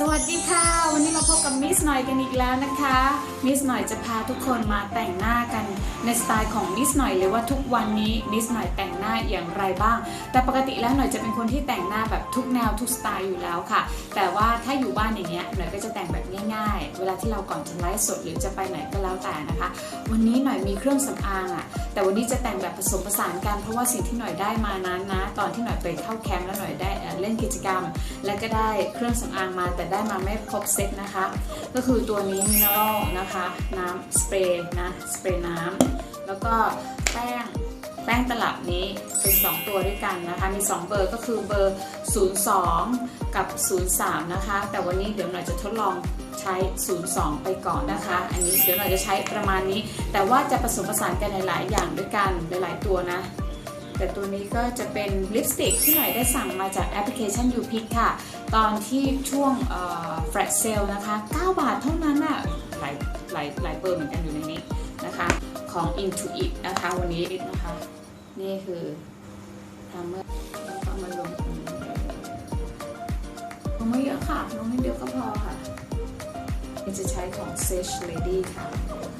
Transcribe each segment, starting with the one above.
สวัสดีค่ะ วันนี้มาพบกับมิสหน่อยกันอีกแล้วนะคะ มิสหน่อยจะพาทุกคนมาแต่งหน้ากันในสไตล์ของมิสหน่อยเลยว่าทุกวันนี้มิสหน่อยแต่งหน้าอย่างไรบ้าง แต่ปกติแล้วหน่อยจะเป็นคนที่แต่งหน้าแบบทุกแนวทุกสไตล์อยู่แล้วค่ะ แต่ว่าถ้าอยู่บ้านอย่างเงี้ยหน่อยก็จะแต่งแบบง่าย ๆ เวลาที่เราก่อนจะไลฟ์สดหรือจะไปไหนก็แล้วแต่นะคะ วันนี้หน่อยมีเครื่องสำอางอะแต่วันนี้จะแต่งแบบผสมผสานกันเพราะว่าสิ่งที่หน่อยได้มานั้นนะ ตอนที่หน่อยไปเข้าแคมป์แล้วหน่อยได้เอ่อเล่นกิจกรรม และก็ได้เครื่องสำอางมาแต่ได้มาไม่ครบเซตนะคะ ก็คือตัวนี้มินเนอรัลนะคะ น้ำสเปรย์นะสเปรย์น้ำแล้วก็แป้งแป้งตลับนี้เป็น 2 ตัวด้วยกันนะคะ มี 2 เบอร์ก็คือเบอร์ 02 กับ 03 นะคะ แต่วันนี้เดี๋ยวหน่อยจะทดลองใช้ 02 ไปก่อนนะคะ อันนี้เดี๋ยวหน่อยจะใช้ประมาณนี้ แต่ว่าจะผสมผสานกันหลาย ๆ อย่างด้วยกันหลาย ๆ ตัวนะ แต่ตัวนี้ก็จะเป็นลิปสติกที่หน่อยได้สั่งมาจากแอปพลิเคชัน u p i c ค่ะ ตอนที่ช่วงแฟลชเซลนะคะ 9 บาทเท่านั้นอะหลายหลายหลายเบอร์เหมือนกันอยู่ในนี้นะคะ ของ Intuit นะคะ วันนี้นะคะ นี่คือทำเมื่อแล้วก็มาลงลงไม่เยอะค่ะ ลงนิดเดียวก็พอค่ะจะใช้ของ Sage Lady ค่ะ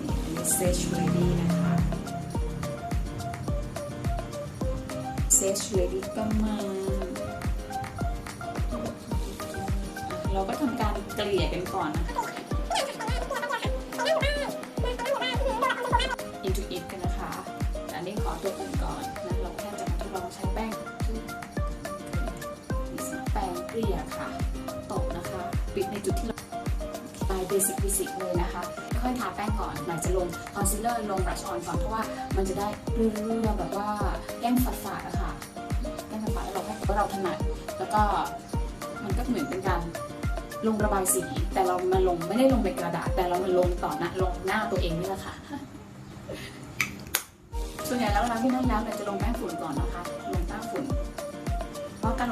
นี่อันนี้ Sage Lady นะคะ เซชเลดี้ก็มา เราก็ทำการเกลี่ยกันก่อนนะ into it กันนะคะ อันนี้ขอตัวอื่นก่อนนะเราแค่จะมาทดลองใช้แป้งที่แป้งเกลี่ยค่ะตบนะคะ ปิดในจุดที่เรา สิกเบสิกเลยนะคะค่อยทาแป้งก่อนหลังจะลงคอนซีลเลอร์ลงบรัชออนก่อนเพราะว่ามันจะได้เรื่อแบบว่าแก้มฝาดๆอะค่ะแก้มฝาดๆแล้วเราแค่ว่าเราถนัดแล้วก็มันก็เหมือนเป็นการลงระบายสีแต่เรามาลงไม่ได้ลงในกระดาษ แต่เรามาลงต่อหน้าลงหน้าตัวเองนี่แหละค่ะ ส่วนใหญ่แล้วเวลาที่นั่นแล้วเนี่ยจะลงแป้งฝุ่นก่อนนะคะ ลงแป้งฝุ่นเพราะการ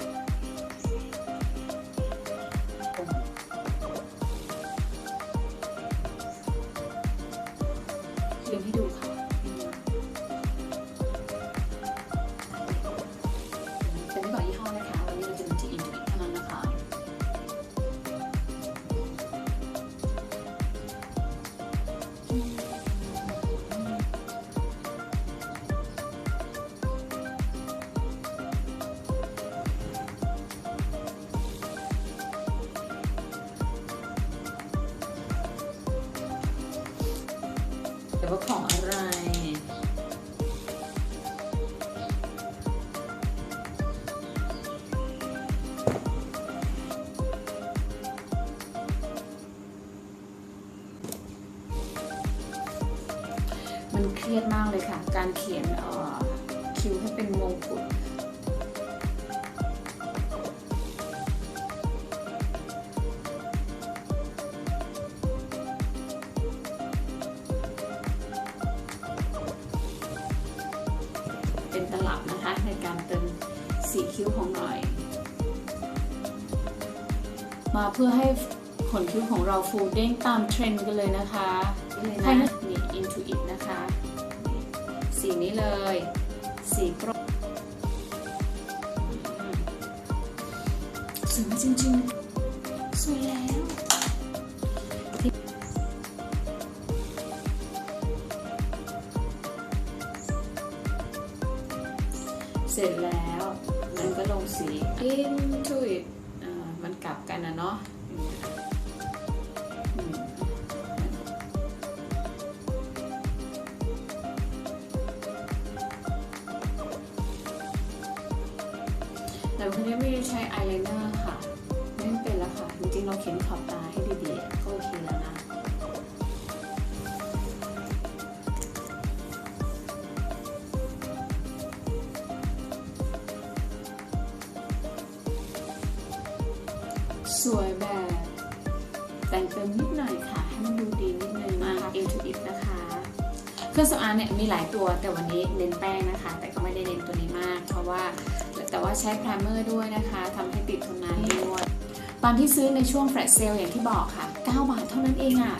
เรี แต่ว่าของอะไร มันเครียดมากเลยค่ะ การเขียนออคิ้วให้เป็นมงกุฎ การเติมสีคิ้วของหน่อย มาเพื่อให้ขนคิ้วของเราฟูเด้งตามเทรนด์กันเลยนะคะนี่เลยนะนี่ into it นะคะ สีนี้เลย สีกรมสวยจริงๆ สวยแล้ว เสร็จแล้ว มันก็ลงสี into it มันกลับกันนะเนาะแต่วันนี้ไม่ได้ใช้อายไลเนอร์ค่ะ ไม่เป็นแล้วค่ะ จริงๆ เราเขียนขอบตาให้ดีๆ ก็โอเคแล้วนะ สวยแบบ แต่งเติมนิดหน่อยค่ะ ให้มันดูดีนิดนึงนะคะ into it นะคะ เครื่องสำอางเนี่ยมีหลายตัวแต่วันนี้เน้นแป้งนะคะ แต่ก็ไม่ได้เน้นตัวนี้มาก เพราะว่าแต่ว่าใช้ไพรเมอร์ด้วยนะคะทำให้ติดทนนานด้วยตอนที่ซื้อในช่วงแฟลชเซลอย่างที่บอกค่ะ 9 บาทเท่านั้นเองอะ่ะ